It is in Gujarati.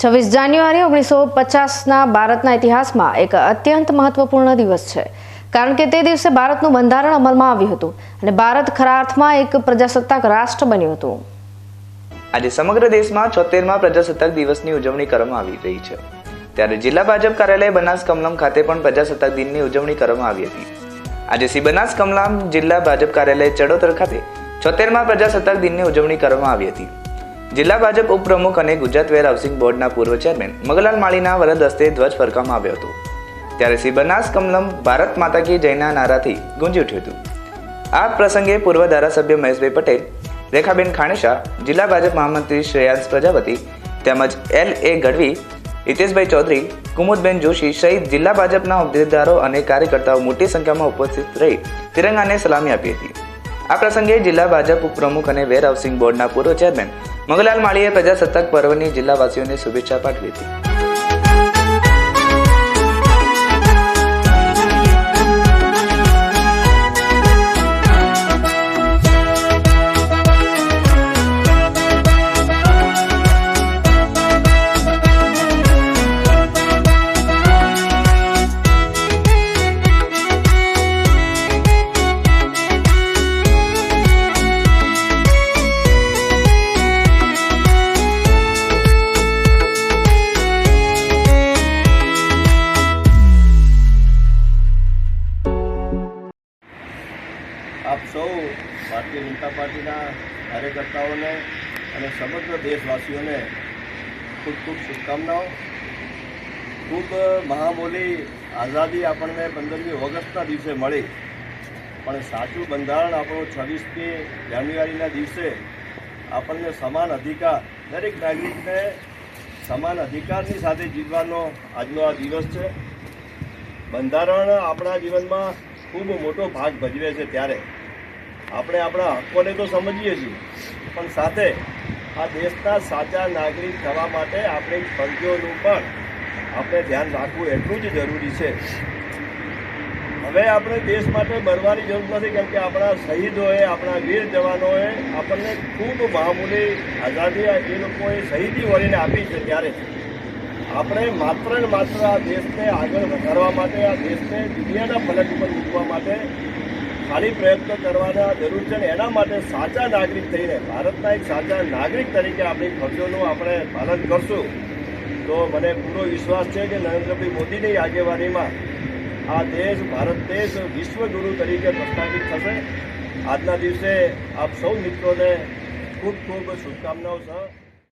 છવ્વીસ જાન્યુઆરી ઓગણીસો પચાસના ભારતના ઇતિહાસમાં એક અત્યંત મહત્વપૂર્ણ દિવસ છે. કારણ કે તે દિવસે ભારતનું બંધારણ અમલમાં આવ્યું હતું અને ભારત ખરા અર્થમાં એક પ્રજાસત્તાક રાષ્ટ્ર બન્યું હતું. આજે સમગ્ર દેશમાં છોતેરમાં પ્રજાસત્તાક દિવસની ઉજવણી કરવામાં આવી રહી છે. ત્યારે જિલ્લા ભાજપ કાર્યાલય બનાસ કમલમ ખાતે પણ પ્રજાસત્તાક દિનની ઉજવણી કરવામાં આવી હતી. આજે શ્રી બનાસ કમલમ જિલ્લા ભાજપ કાર્યાલય ચડોતર ખાતે છોતેરમાં પ્રજાસત્તાક દિનની ઉજવણી કરવામાં આવી હતી. જિલ્લા ભાજપ ઉપપ્રમુખ અને ગુજરાત વેર હાઉસિંગ બોર્ડના પૂર્વ ચેરમેન મગલાલ માળીના વરદ હસ્તે ધ્વજ ફરકાવવામાં આવ્યો હતો. ત્યારે શ્રી બનાસ કમલમ ભારત માતા કી જયના નારાથી ગુંજી ઉઠ્યું હતું. આ પ્રસંગે પૂર્વ ધારાસભ્ય મહેશભાઈ પટેલ, રેખાબેન ખાણેશા, જિલ્લા ભાજપ મહામંત્રી શ્રેયાંશ પ્રજાપતિ તેમજ એલ એ ગઢવી, હિતેશભાઈ ચૌધરી, કુમુદબેન જોશી સહિત જિલ્લા ભાજપના હોદ્દેદારો અને કાર્યકર્તાઓ મોટી સંખ્યામાં ઉપસ્થિત રહી તિરંગાને સલામી આપી હતી. આ પ્રસંગે જિલ્લા ભાજપ ઉપપ્રમુખ અને વેર હાઉસિંગ બોર્ડના પૂર્વ ચેરમેન મગલાલ માળીએ પ્રજાસત્તાક પર્વની જિલ્લાવાસીઓને શુભેચ્છા પાઠવી હતી. સૌ ભારતીય જનતા પાર્ટીના કાર્યકર્તાઓને અને સમગ્ર દેશવાસીઓને ખૂબ ખૂબ શુભકામનાઓ. ખૂબ મહામોલી આઝાદી આપણને પંદરમી ઓગસ્ટના દિવસે મળી. પણ સાચું બંધારણ આપણું છવ્વીસમી જાન્યુઆરીના દિવસે આપણને સમાન અધિકાર, દરેક નાગરિકને સમાન અધિકારની સાથે જીવવાનો આજનો આ દિવસ છે. બંધારણ આપણા જીવનમાં ખૂબ મોટો ભાગ ભજવે છે ત્યારે. આપણે આપણા હકોને તો સમજીએ છીએ. પણ સાથે આ દેશના સાચા નાગરિક થવા માટે આપણી ફરજોનું પણ આપણે ધ્યાન રાખવું એટલું જ જરૂરી છે. હવે આપણે દેશ માટે બરવાની જરૂર નથી, કેમ કે આપણા શહીદોએ, આપણા વીર જવાનોએ આપણને ખૂબ મામૂલી આઝાદી એ લોકોએ શહીદી વળીને આપી છે ત્યારે. આપણે માત્ર ને માત્ર આ દેશને આગળ વધારવા માટે, આ દેશને દુનિયાના ફલક ઉપર મૂકવા માટે ખાલી પ્રયત્ન કરવાના જરૂર છે એના માટે સાચા નાગરિક થઈને, ભારતના એક સાચા નાગરિક તરીકે આપણી ફરજોનું આપણે પાલન કરશું. તો મને પૂરો વિશ્વાસ છે કે નરેન્દ્રભાઈ મોદીની આગેવાનીમાં આ દેશ, ભારત દેશ વિશ્વગુરુ તરીકે પ્રસ્થાપિત થશે. આજના દિવસે આપ સૌ મિત્રોને ખૂબ ખૂબ શુભકામનાઓ સહ